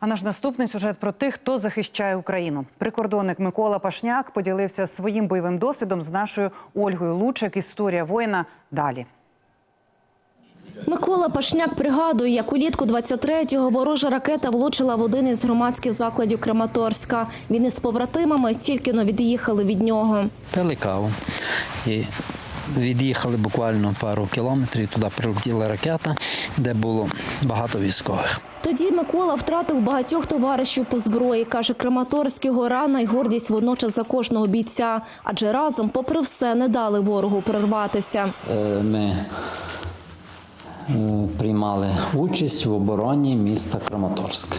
А наш наступний сюжет про тих, хто захищає Україну. Прикордонник Микола Пашняк поділився своїм бойовим досвідом з нашою Ольгою Лучик. Історія воїна далі. Микола Пашняк пригадує, як улітку 23-го ворожа ракета влучила в один із громадських закладів Краматорська. Він із побратимами тільки но від'їхали від нього. пили каву. І від'їхали буквально пару кілометрів. Туди прилетіла ракета, де було багато військових. Тоді Микола втратив багатьох товаришів по зброї. Каже, Краматорський гора найгордість водночас за кожного бійця. Адже разом, попри все, не дали ворогу прорватися. Е, Ми е, приймали участь в обороні міста Краматорськ.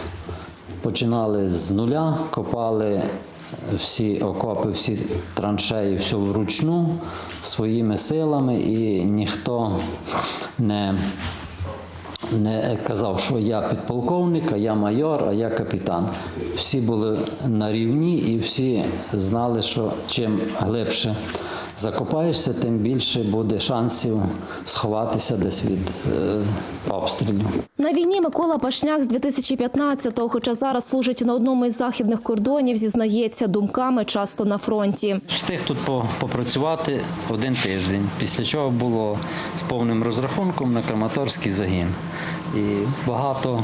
Починали з нуля, копали всі окопи, всі траншеї, все вручну своїми силами, і ніхто не не казав, що я підполковник, а я майор, а я капітан. Всі були на рівні і всі знали, що чим глибше закопаєшся, тим більше буде шансів сховатися десь від е, обстрілів. На війні Микола Пашняк з 2015-го, хоча зараз служить на одному із західних кордонів, зізнається думками часто на фронті. Встиг тут попрацювати один тиждень, після чого було з повним розрахунком на Краматорський загін. І багато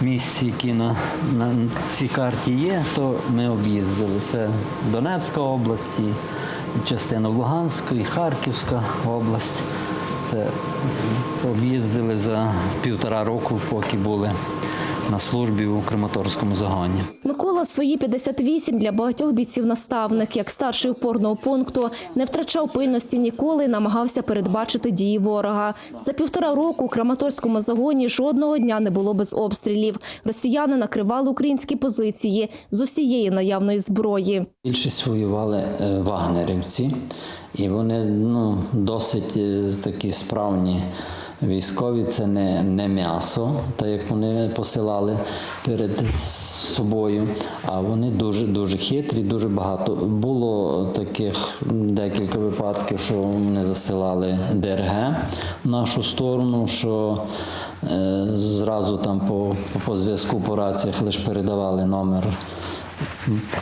місць, які на, на цій карті є, то ми об'їздили. Це Донецька область, і Луганську і Харківська область. Це об'їздили за півтора року, поки були на службі у Краматорському загоні. Микола свої 58 для багатьох бійців наставник, як старший опорного пункту, не втрачав пильності ніколи і намагався передбачити дії ворога. За півтора року у Краматорському загоні жодного дня не було без обстрілів. Росіяни накривали українські позиції з усієї наявної зброї. Більшість воювали е, вагнерівці, і вони ну, досить е, такі справні військові. Це не, не м'ясо, так як вони посилали перед собою. А вони дуже дуже хитрі, дуже багато. Було таких декілька випадків, що вони засилали ДРГ в нашу сторону. що е, Зразу там по, по зв'язку по раціях лише передавали номер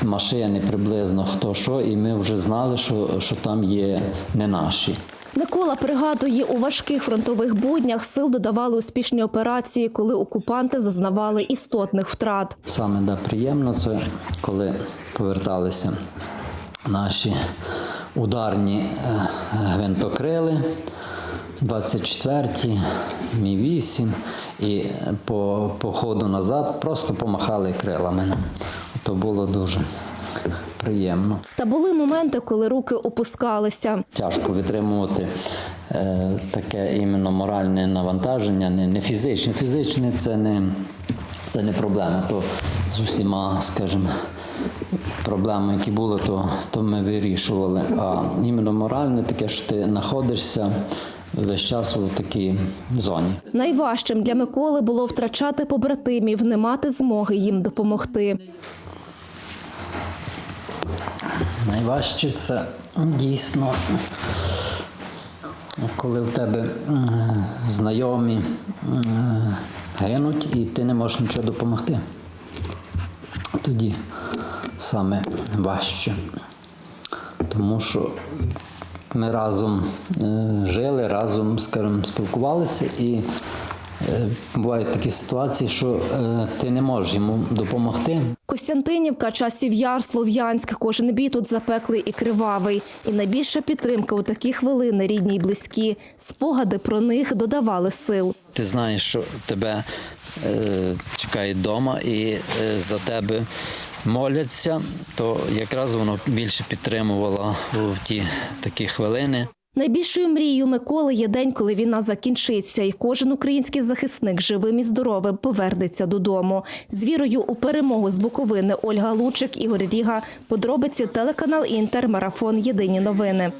машини приблизно хто що, і ми вже знали, що, що там є не наші. Микола пригадує, у важких фронтових буднях сил додавали успішні операції, коли окупанти зазнавали істотних втрат. Саме да, приємно це, коли поверталися наші ударні е, гвинтокрили, 24-ті, Мі-8, і по, по ходу назад просто помахали крилами. То було дуже приємно. Та були моменти, коли руки опускалися. Тяжко витримувати е, таке іменно моральне навантаження, не, не фізичне. Фізичне це не, це не проблема. То з усіма, скажімо, проблеми, які були, то, то ми вирішували. А іменно моральне таке, що ти знаходишся весь час у такій зоні. Найважчим для Миколи було втрачати побратимів, не мати змоги їм допомогти. Найважче це дійсно, коли в тебе знайомі гинуть і ти не можеш нічого допомогти. Тоді саме важче. Тому що ми разом е, жили, разом, скажімо, спілкувалися і бувають такі ситуації, що е, ти не можеш йому допомогти. Костянтинівка, часів яр, Слов'янськ. Кожен бій тут запеклий і кривавий. І найбільша підтримка у такі хвилини рідні й близькі. Спогади про них додавали сил. Ти знаєш, що тебе е, чекають вдома і е, за тебе моляться, то якраз воно більше підтримувало у ті такі хвилини. Найбільшою мрією Миколи є день, коли війна закінчиться, і кожен український захисник живим і здоровим повернеться додому. З вірою у перемогу з Буковини Ольга Лучик, Ігор Ріга. Подробиці телеканал Інтер. Марафон. Єдині новини.